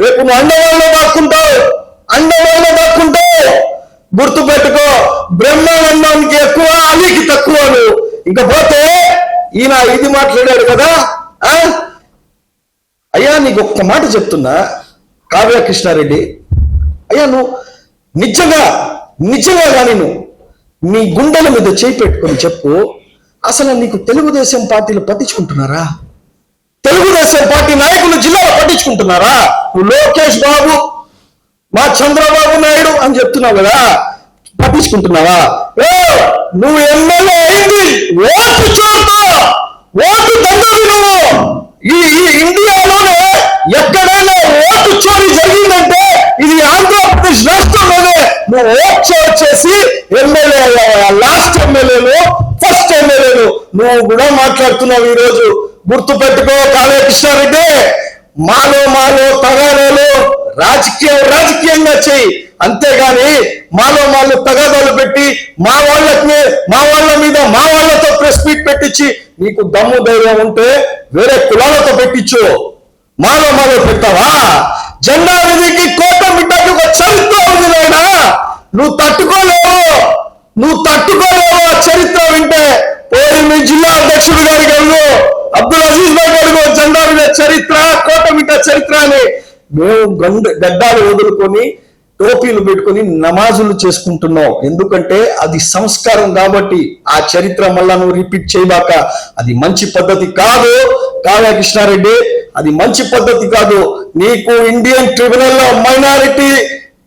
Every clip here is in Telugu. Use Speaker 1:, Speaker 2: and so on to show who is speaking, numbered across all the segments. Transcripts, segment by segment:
Speaker 1: రేపు నువ్వు అండమాన్లో దాక్కుంటావు. అండమాన్లో దాక్కుంటావు. గుర్తు పెట్టుకో బ్రహ్మానందానికి ఎక్కువ అలీకి తక్కువ నువ్వు. ఇంకా పోతే ఈయన ఇది మాట్లాడాడు కదా ఆ? అయ్యా నీకు ఒక్క మాట చెప్తున్నా కావ్య కృష్ణారెడ్డి. అయ్యా నువ్వు నిజంగా నిజంగా కానీ నువ్వు నీ గుండెల మీద చేయి పెట్టుకొని చెప్పు. అసలు నీకు తెలుగుదేశం పార్టీలు పట్టించుకుంటున్నారా? తెలుగుదేశం పార్టీ నాయకులు చెప్తున్నారా? నువ్వు లోకేష్ బాబు మా చంద్రబాబు నాయుడు అని చెప్తున్నావు కదా? పట్టించుకుంటున్నావా? నువ్వు ఎమ్మెల్యే అయింది ఓటు చూడతా ఓటు తండ్రి నువ్వు. ఈ ఇండియాలోనే ఎక్కడైనా ఓటు చోరీ జరిగిందంటే ఇది ఆంధ్రప్రదేశ్ రాష్ట్రంలోనే నువ్వు ఓట్ చోరీ చేసి ఎమ్మెల్యే లాస్ట్ ఎమ్మెల్యేలు ఫస్ట్ ఎమ్మెల్యేలు నువ్వు కూడా మాట్లాడుతున్నావు ఈ రోజు గుర్తు పెట్టుకో కాళే మాలో మాలో తగాదాలు రాజకీయం రాజకీయంగా చెయ్యి అంతేగాని మాలో మాలో తగాదాలు పెట్టి మా వాళ్ళకి మా వాళ్ళ మీద మా వాళ్ళతో ప్రెస్ మీట్ పెట్టించి నీకు దమ్ము ధైర్యం ఉంటే వేరే కులాలతో పెట్టించు. మాలో మాలో పెట్టావా జెండా విధికి కోట బిడ్డకి ఒక చరిత్ర ఉంది నాయన. నువ్వు తట్టుకోలేవు. నువ్వు తట్టుకోలేవు ఆ చరిత్ర వింటే. పోయి మీ జిల్లా అధ్యక్షుడు గారికి అడుగు. అబ్దుల్ అజీజ్ భాయ్ అడుగు జెండా మీద చరిత్ర కోట చరిత్ర మేము గండ గడ్డాలు వదులుకొని టోపీలు పెట్టుకొని నమాజులు చేసుకుంటున్నాం. ఎందుకంటే అది సంస్కారం కాబట్టి ఆ చరిత్ర మళ్ళా నువ్వు రిపీట్ చేయబాక అది మంచి పద్ధతి కాదు. కావ్య కృష్ణారెడ్డి అది మంచి పద్ధతి కాదు. నీకు ఇండియన్ ట్రిబ్యునల్లో మైనారిటీ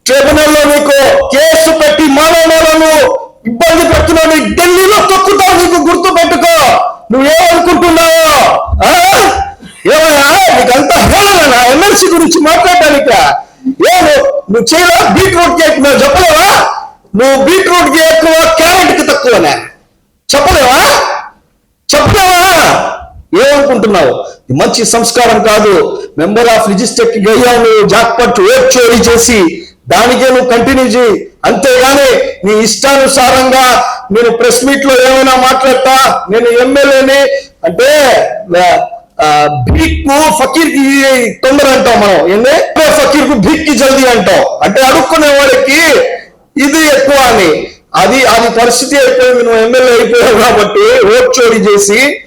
Speaker 1: ట్రిబ్యునల్లో నీకు కేసు పెట్టి మానవులను ఇబ్బంది పెడుతున్నావు ఢిల్లీ. గురించి మాట్లాడటానిక? ఏను నువ్వు చేయరా బీట్రూట్ కేక్ ఎక్కువ చెప్పలేవా? నువ్వు బీట్రూట్కి ఎక్కువ క్యారెట్కి తక్కువనే. చెప్పలేవా? చెప్పలేవా? ఏమనుకుంటున్నావు? మంచి సంస్కారం కాదు. మెంబర్ ఆఫ్ రిజిస్టర్కి గయ్యావు నువ్వు జాక్పట్ ఓట్ చోరీ చేసి దానికే నువ్వు కంటిన్యూ చేయి. అంతేగాని నీ ఇష్టానుసారంగా నేను ప్రెస్ మీట్లో ఏమైనా మాట్లాడతా? నేను ఎమ్మెల్యేని అంటే ఆ, ఫకీర్కి తొందర అంటాం మనం. ఏంది? ఫకీర్కు భీక్కి జల్దీ అంటాం. అంటే అడుక్కునే వాడికి ఇది ఎక్కువ అని. అది అది పరిస్థితి అయిపోయింది. నువ్వు ఎమ్మెల్యే అయిపోయావు కాబట్టి ఓట్ చోరీ చేసి